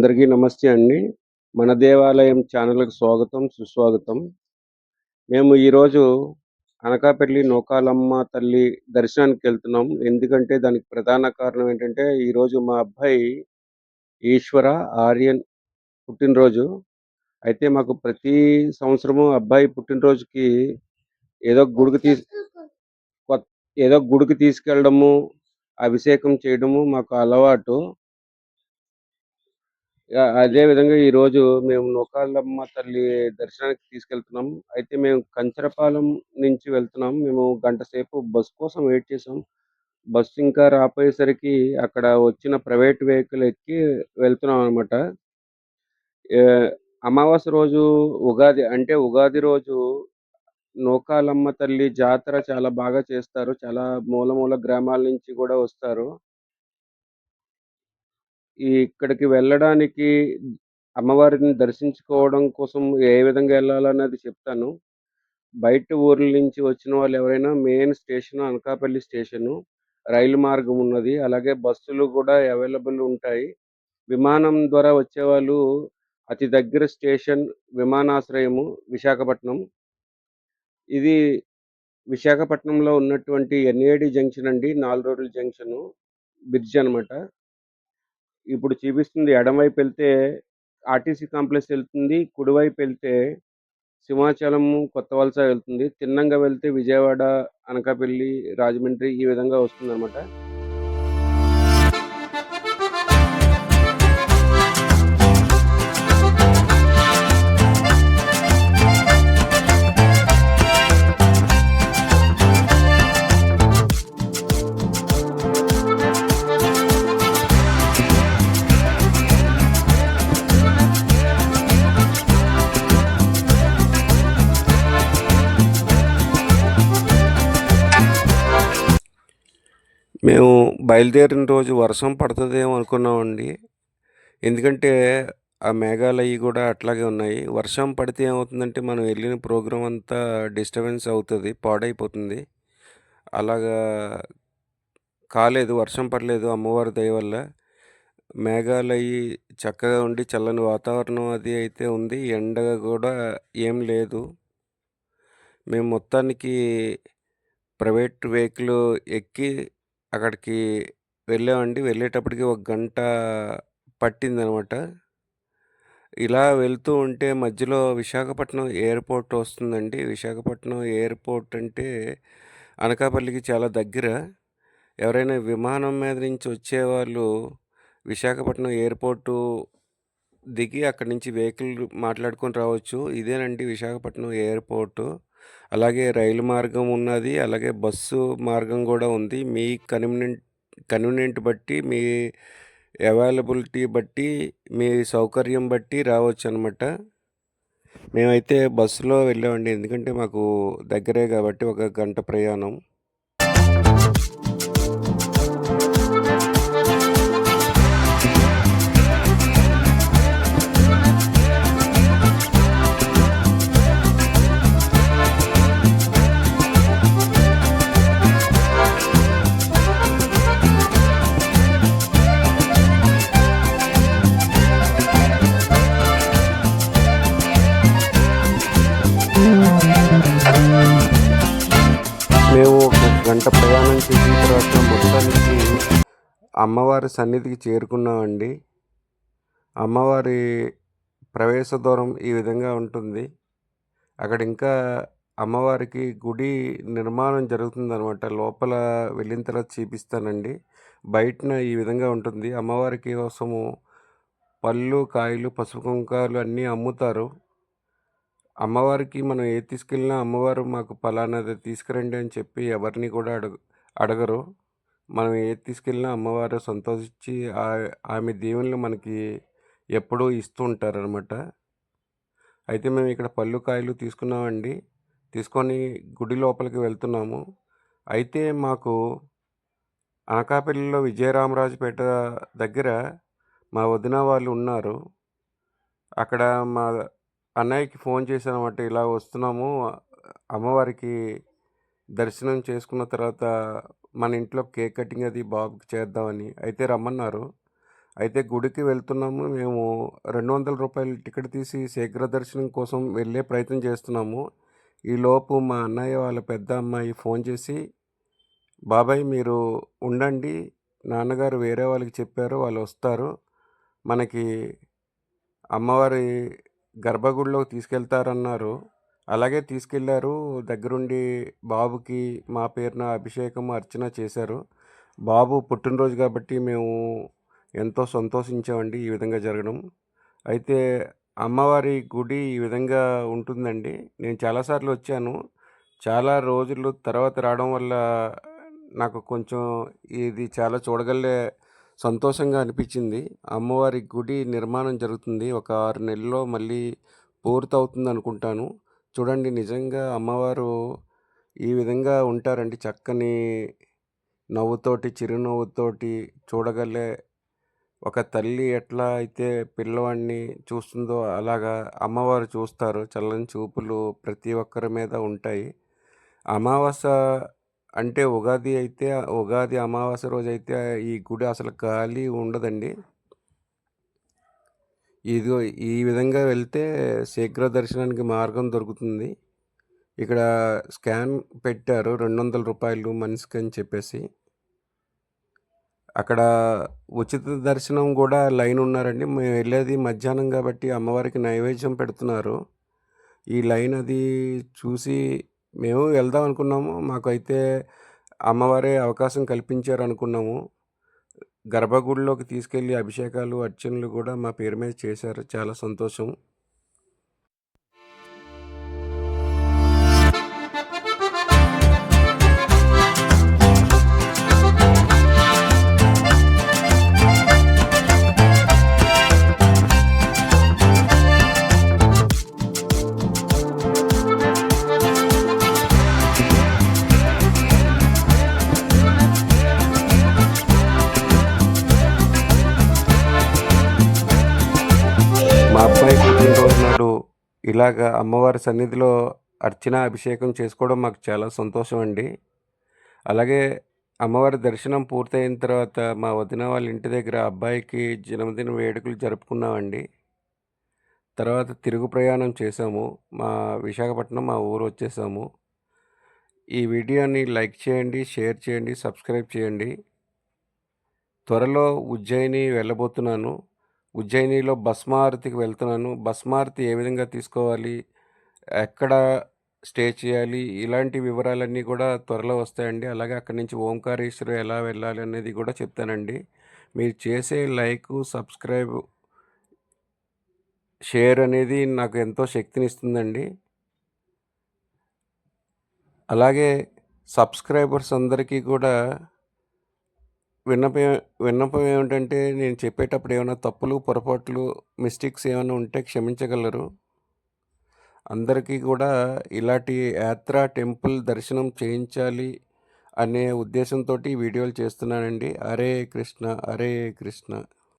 అందరికీ నమస్తే అండి. మన దేవాలయం ఛానల్కి స్వాగతం సుస్వాగతం. మేము ఈరోజు అనకాపల్లి నూకాలమ్మ తల్లి దర్శనానికి వెళ్తున్నాం. ఎందుకంటే దానికి ప్రధాన కారణం ఏంటంటే ఈరోజు మా అబ్బాయి ఈశ్వర ఆర్యన్ పుట్టినరోజు. అయితే మాకు ప్రతి సంవత్సరము అబ్బాయి పుట్టినరోజుకి ఏదో గుడికి తీసు ఏదో గుడికి తీసుకెళ్ళడము అభిషేకం చేయడము మాకు అలవాటు. అదేవిధంగా అదే విధంగా మేము నూకాలమ్మ తల్లి దర్శనానికి తీసుకెళ్తున్నాం. అయితే మేము కంచరపాలెం నుంచి వెళ్తున్నాం. మేము గంట సేపు బస్ కోసం వెయిట్ చేసాం బస్సు ఇంకా రాపోయేసరికి అక్కడ వచ్చిన ప్రైవేట్ వెహికల్ ఎక్కి వెళ్తున్నాం అనమాట అమావాస్య రోజు ఉగాది అంటే ఉగాది రోజు నూకాలమ్మ తల్లి జాతర చాలా బాగా చేస్తారు. చాలా మూల మూల గ్రామాల నుంచి కూడా వస్తారు. ఈ ఇక్కడికి వెళ్ళడానికి అమ్మవారిని దర్శించుకోవడం కోసం ఏ విధంగా వెళ్ళాలన్నది చెప్తాను. బయట ఊర్ల నుంచి వచ్చిన వాళ్ళు ఎవరైనా మెయిన్ స్టేషన్ అనకాపల్లి స్టేషను రైలు మార్గం ఉన్నది. అలాగే బస్సులు కూడా అవైలబుల్ ఉంటాయి. విమానం ద్వారా వచ్చేవాళ్ళు అతి దగ్గర స్టేషన్ విమానాశ్రయము విశాఖపట్నం. ఇది విశాఖపట్నంలో ఉన్నటువంటి ఎన్ఏడి జంక్షన్ అండి. నాలుగు రోడ్ల జంక్షను. బ్రిడ్జ్ అనమాట ఇప్పుడు చూపిస్తుంది ఎడమవైపు వెళ్తే ఆర్టీసీ కాంప్లెక్స్ వెళ్తుంది కుడివైపు వెళ్తే సింహాచలం కొత్త వలస వెళ్తుంది. తిన్నంగా వెళ్తే విజయవాడ అనకాపల్లి రాజమండ్రి ఈ విధంగా వస్తుంది మేము బయలుదేరిన రోజు వర్షం పడుతుందేమో అనుకున్నామండి. ఎందుకంటే ఆ మేఘాలు అవి కూడా అట్లాగే ఉన్నాయి. వర్షం పడితే ఏమవుతుందంటే మనం వెళ్ళిన ప్రోగ్రాం అంతా డిస్టర్బెన్స్ అవుతుంది పాడైపోతుంది. అలాగా కాలేదు వర్షం పడలేదు అమ్మవారి దయ వల్ల. మేఘాలు అవి చక్కగా ఉండి చల్లని వాతావరణం అది అయితే ఉంది. ఎండ కూడా ఏం లేదు. మేము మొత్తానికి ప్రైవేట్ వెహికల్ ఎక్కి అక్కడికి వెళ్ళామండి. వెళ్ళేటప్పటికి ఒక గంట పట్టిందనమాట. ఇలా వెళ్తూ ఉంటే మధ్యలో విశాఖపట్నం ఎయిర్పోర్ట్ వస్తుందండి. విశాఖపట్నం ఎయిర్పోర్ట్ అంటే అనకాపల్లికి చాలా దగ్గర. ఎవరైనా విమానం మీద నుంచి వచ్చేవాళ్ళు విశాఖపట్నం ఎయిర్పోర్టు దిగి అక్కడి నుంచి వెహికల్ మాట్లాడుకొని రావచ్చు. ఇదేనండి విశాఖపట్నం ఎయిర్పోర్టు. అలాగే రైలు మార్గం ఉన్నది అలాగే బస్సు మార్గం కూడా ఉంది. మీ కన్వీనియంట్ కన్వీనియంట్ బట్టి మీ అవైలబిలిటీ బట్టి మీ సౌకర్యం బట్టి రావచ్చు అనమాట మేమైతే బస్సులో వెళ్ళామండి ఎందుకంటే మాకు దగ్గరే కాబట్టి ఒక గంట ప్రయాణం. అమ్మవారి సన్నిధికి చేరుకున్నామండి. అమ్మవారి ప్రవేశ దూరం ఈ విధంగా ఉంటుంది. అక్కడ ఇంకా అమ్మవారికి గుడి నిర్మాణం జరుగుతుందన్నమాట. లోపల వెళ్ళిన తర్వాత చూపిస్తానండి. బయటన ఈ విధంగా ఉంటుంది. అమ్మవారికి కోసము పళ్ళు కాయలు పసుపు కుంకాలు అన్నీ అమ్ముతారు. అమ్మవారికి మనం ఏ తీసుకెళ్ళినా అమ్మవారు మాకు పలానాది తీసుకురండి అని చెప్పి ఎవరిని కూడా అడగ అడగరు. మనం ఏది తీసుకెళ్ళినా అమ్మవారు సంతోషించి ఆ- ఆమె దీవెనలు మనకి ఎప్పుడూ ఇస్తూ ఉంటారనమాట అయితే మేము ఇక్కడ పళ్ళు కాయలు తీసుకున్నామండి. తీసుకొని గుడి లోపలికి వెళ్తున్నాము. అయితే మాకు అనకాపల్లిలో విజయరామరాజుపేట దగ్గర మా వదిన వాళ్ళు ఉన్నారు. అక్కడ మా అన్నయ్యకి ఫోన్ చేశాను ఇలా వస్తున్నాము అమ్మవారికి దర్శనం చేసుకున్న తర్వాత మన ఇంట్లో కేక్ కటింగ్ అది బాబుకి చేద్దామని అయితే రమ్మన్నారు. అయితే గుడికి వెళ్తున్నాము. మేము రెండు వందల రూపాయలు టికెట్ తీసి శీఘ్ర దర్శనం కోసం వెళ్ళే ప్రయత్నం చేస్తున్నాము. ఈలోపు మా అన్నయ్య వాళ్ళ పెద్ద అమ్మాయి ఫోన్ చేసి బాబాయ్ మీరు ఉండండి. నాన్నగారు వేరే వాళ్ళకి చెప్పారు వాళ్ళు వస్తారు. మనకి అమ్మవారి గర్భగుడిలోకి తీసుకెళ్తారన్నారు. అలాగే తీసుకెళ్ళారు దగ్గరుండి బాబుకి మా పేరున అభిషేకం అర్చన చేశారు. బాబు పుట్టినరోజు కాబట్టి మేము ఎంతో సంతోషించామండి ఈ విధంగా జరగడం. అయితే అమ్మవారి గుడి ఈ విధంగా ఉంటుందండి. నేను చాలాసార్లు వచ్చాను. చాలా రోజులు తర్వాత రావడం వల్ల నాకు కొంచెం ఇది చాలా చూడగలే సంతోషంగా అనిపించింది. అమ్మవారి గుడి నిర్మాణం జరుగుతుంది. ఒక ఆరు నెలల్లో మళ్ళీ పూర్తవుతుంది అనుకుంటాను చూడండి నిజంగా అమ్మవారు ఈ విధంగా ఉంటారండి. చక్కని నవ్వుతోటి చిరునవ్వుతోటి చూడగలే. ఒక తల్లి ఎట్లా అయితే పిల్లవాడిని చూస్తుందో అలాగా అమ్మవారు చూస్తారు. చల్లని చూపులు ప్రతి ఒక్కరి మీద ఉంటాయి. అమావాస్య అంటే ఉగాది అయితే ఉగాది అమావాస్య రోజు అయితే ఈ గుడి అసలు ఖాళీ ఉండదండి. ఇదిగో ఈ విధంగా వెళ్తే శీఘ్ర దర్శనానికి మార్గం దొరుకుతుంది. ఇక్కడ స్కాన్ పెట్టారు రెండు వందల రూపాయలు మనిషికి అని చెప్పేసి. అక్కడ ఉచిత దర్శనం కూడా లైన్ ఉన్నారండి. మేము వెళ్ళేది మధ్యాహ్నం కాబట్టి అమ్మవారికి నైవేద్యం పెడుతున్నారు. ఈ లైన్ అది చూసి మేము వెళ్దాం అనుకున్నాము. మాకైతే అమ్మవారే అవకాశం కల్పించారు అనుకున్నాము గర్భగుడిలోకి తీసుకెళ్ళి అభిషేకాలు అర్చనలు కూడా మా పేరు మీద చేశారు. చాలా సంతోషం. ఇలాగ అమ్మవారి సన్నిధిలో అర్చన అభిషేకం చేసుకోవడం మాకు చాలా సంతోషం అండి అలాగే అమ్మవారి దర్శనం పూర్తయిన తర్వాత మా వదిన వాళ్ళ ఇంటి దగ్గర అబ్బాయికి జన్మదిన వేడుకలు జరుపుకున్నామండి. తర్వాత తిరుగు ప్రయాణం చేసాము మా విశాఖపట్నం మా ఊరు వచ్చేసాము. ఈ వీడియోని లైక్ చేయండి షేర్ చేయండి సబ్స్క్రైబ్ చేయండి. త్వరలో ఉజ్జయిని వెళ్ళబోతున్నాను. ఉజ్జయినిలో భస్మారతికి వెళ్తున్నాను. భస్మారతి ఏ విధంగా తీసుకోవాలి? ఎక్కడ స్టే చేయాలి? ఇలాంటి వివరాలన్నీ కూడా త్వరలో వస్తాయండి. అలాగే అక్కడి నుంచి ఓంకారేశ్వరం ఎలా వెళ్ళాలి అనేది కూడా చెప్తానండి. మీరు చేసే లైక్ సబ్స్క్రైబ్ షేర్ అనేది నాకు ఎంతో శక్తినిస్తుందండి. అలాగే సబ్స్క్రైబర్స్ అందరికీ కూడా విన్నపం విన్నపం ఏమిటంటే నేను చెప్పేటప్పుడు ఏమైనా తప్పులు పొరపాట్లు మిస్టేక్స్ ఏమైనా ఉంటే క్షమించగలరు. అందరికీ కూడా ఇలాంటి యాత్ర టెంపుల్ దర్శనం చేయించాలి అనే ఉద్దేశంతో వీడియోలు చేస్తున్నానండి. హరే కృష్ణ హరే కృష్ణ.